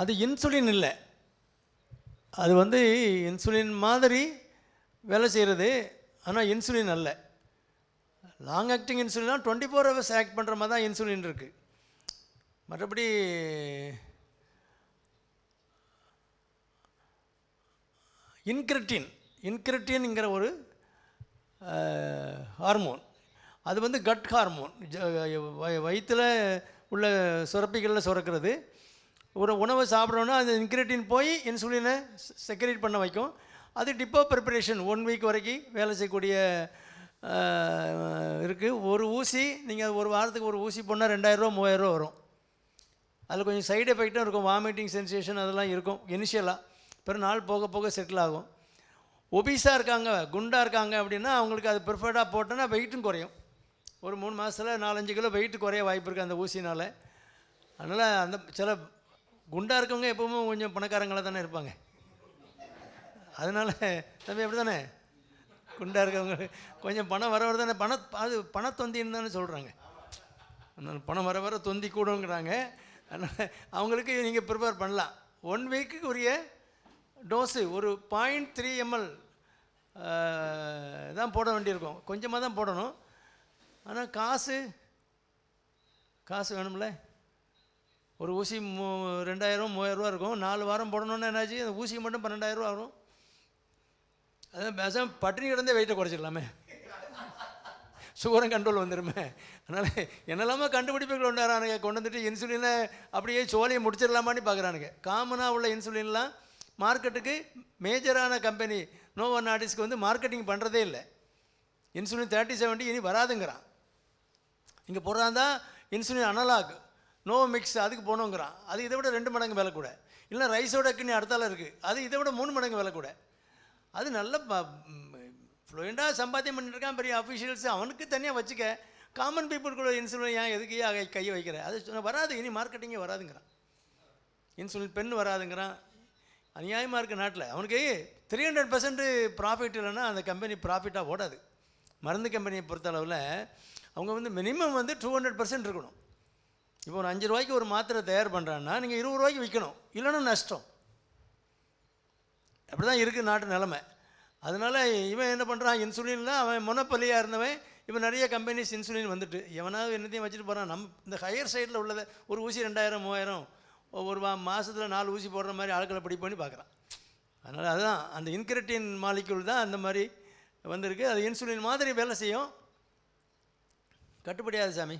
அது இன்சுலின் இல்லை. அது வந்து இன்சுலின் மாதிரி வேலை செய்கிறது ஆனால் இன்சுலின் அல்ல. லாங் ஆக்டிங் இன்சுலினா டுவெண்ட்டி ஃபோர் ஹவர்ஸ் ஆக்ட் பண்ணுற மாதிரி தான் இன்சுலின் இருக்குது மற்றபடி இன்கிரிட்டின் இன்கிரிட்டின்ங்கிற ஒரு ஹார்மோன் அது வந்து கட் ஹார்மோன் வயிற்றில் உள்ள சுரப்பிகளில் சுரக்கிறது. ஒரு உணவை சாப்பிட்றோன்னா அந்த இன்கிரிட்டின் போய் இன்சுலினை செக்ரேட் பண்ண வைக்கும். அது டிப்போ ப்ரிப்பரேஷன் ஒன் வீக் வரைக்கும் வேலை செய்யக்கூடிய இருக்குது ஒரு ஊசி நீங்கள் ஒரு வாரத்துக்கு ஒரு ஊசி போனால் ரெண்டாயிரரூவா மூவாயிரரூவா வரும். அதில் கொஞ்சம் சைடு எஃபெக்டும் இருக்கும். வாமிட்டிங் சென்சேஷன் அதெல்லாம் இருக்கும் இனிஷியலாக பிறகு நாள் போக போக செட்டில் ஆகும். ஒபீஸாக இருக்காங்க குண்டாக இருக்காங்க அப்படின்னா அவங்களுக்கு அது ப்ரிஃபர்டாக போட்டோன்னா வெயிட்டும் குறையும். ஒரு மூணு மாதத்தில் நாலஞ்சு கிலோ வெயிட் குறைய வாய்ப்பு இருக்குது அந்த ஊசினால். அதனால் அந்த சில குண்டாக இருக்கவங்க எப்பவுமே கொஞ்சம் பணக்காரங்களாக தானே இருப்பாங்க. அதனால் தம்பி அப்படி தானே குண்டாக இருக்கவங்க கொஞ்சம் பணம் வர வர தானே பண அது பணத்தொந்தின்னு தானே சொல்கிறாங்க அதனால் பணம் வர வர தொந்தி கூடுங்கிறாங்க. அதனால் அவங்களுக்கு நீங்கள் ப்ரிப்பேர் பண்ணலாம். ஒன் வீக்குக்கு உரிய டோஸு ஒரு பாயிண்ட் த்ரீ எம்எல் தான் போட வேண்டியிருக்கும். கொஞ்சமாக தான் போடணும். ஆனால் காசு காசு வேணும்ல? ஒரு ஊசி மூ ரெண்டாயிரம் மூவாயிரரூவா இருக்கும். நாலு வாரம் போடணுன்னு என்னாச்சு? அந்த ஊசி மட்டும் பன்னெண்டாயிரரூவா வரும். அதான் மேசம் பட்டினி கிடந்தே வெயிட்டை குறைச்சிடலாமே. சுகரம் கண்ட்ரோல் வந்துடுமே அதனால் என்னெல்லாமோ கண்டுபிடிப்புகள் கொண்டாடுறானுங்க கொண்டு வந்துட்டு இன்சுலினை அப்படியே சோலையை முடிச்சிடலாமான்னு பார்க்குறானுங்க காமனாக உள்ள இன்சுலின்லாம் மார்க்கெட்டுக்கு மேஜரான கம்பெனி நோவோ நாடிஸ்க்கு வந்து மார்க்கெட்டிங் பண்ணுறதே இல்லை. இன்சுலின் தேர்ட்டி செவன்ட்டி இனி வராதுங்கிறான். இங்கே போடுறாந்தா இன்சுலின் அனலாக் நோ மிக்ஸ் அதுக்கு போகணுங்கிறான். அது இதை விட ரெண்டு மடங்கு விலை கூட. இல்லை ரைஸோட கிண்ணி அடுத்தால இருக்குது அது இதை விட மூணு மடங்கு விலை கூட. அது நல்ல ஃப்ளூயண்டாக சம்பாத்தியம் பண்ணிட்டு பெரிய அஃபிஷியல்ஸ் அவனுக்கு தனியாக வச்சுக்க. காமன் பீப்புளுக்குள்ள இன்சுலின் ஏன் எதுக்கு ஏன் கை- கையை வைக்கிற? அது சொன்ன வராது இனி மார்க்கெட்டிங்கே வராதுங்கிறான். இன்சுலின் பெண் வராதுங்கிறான். அநியாயமாக இருக்குது நாட்டில். அவனுக்கு த்ரீ ஹண்ட்ரட் பர்சன்ட் ப்ராஃபிட் இல்லைன்னா அந்த கம்பெனி ப்ராஃபிட்டாக ஓடாது. மருந்து கம்பெனியை பொறுத்தளவில் அவங்க வந்து மினிமம் வந்து டூ ஹண்ட்ரட் பர்சன்ட் இருக்கணும். இப்போ ஒரு அஞ்சு ரூபாய்க்கு ஒரு மாத்திரை தயார் பண்ணுறான்னா நீங்கள் இருபது ரூபாய்க்கு விற்கணும் இல்லைன்னா நஷ்டம். அப்படி தான் இருக்குது நாட்டு நிலமை. அதனால் இவன் என்ன பண்ணுறான் இன்சுலின்லாம் அவன் முனப்பலியாக இருந்தவன் இப்போ நிறைய கம்பெனிஸ் இன்சுலின் வந்துட்டு. எவனாவது என்னத்தையும் வச்சுட்டு போகிறான் நம்ம இந்த ஹையர் சைடில் உள்ளதை ஒரு ஊசி ரெண்டாயிரம் மூவாயிரம் ஒரு மாதத்தில் நாலு ஊசி போடுற மாதிரி ஆட்களை பிடி பண்ணி பார்க்குறான். அதனால் அதுதான் அந்த இன்கிரட்டின் மாலிக்யூல் தான் அந்த மாதிரி வந்திருக்கு. அது இன்சுலின் மாதிரி வேலை செய்யும். கட்டுப்படியாது சாமி.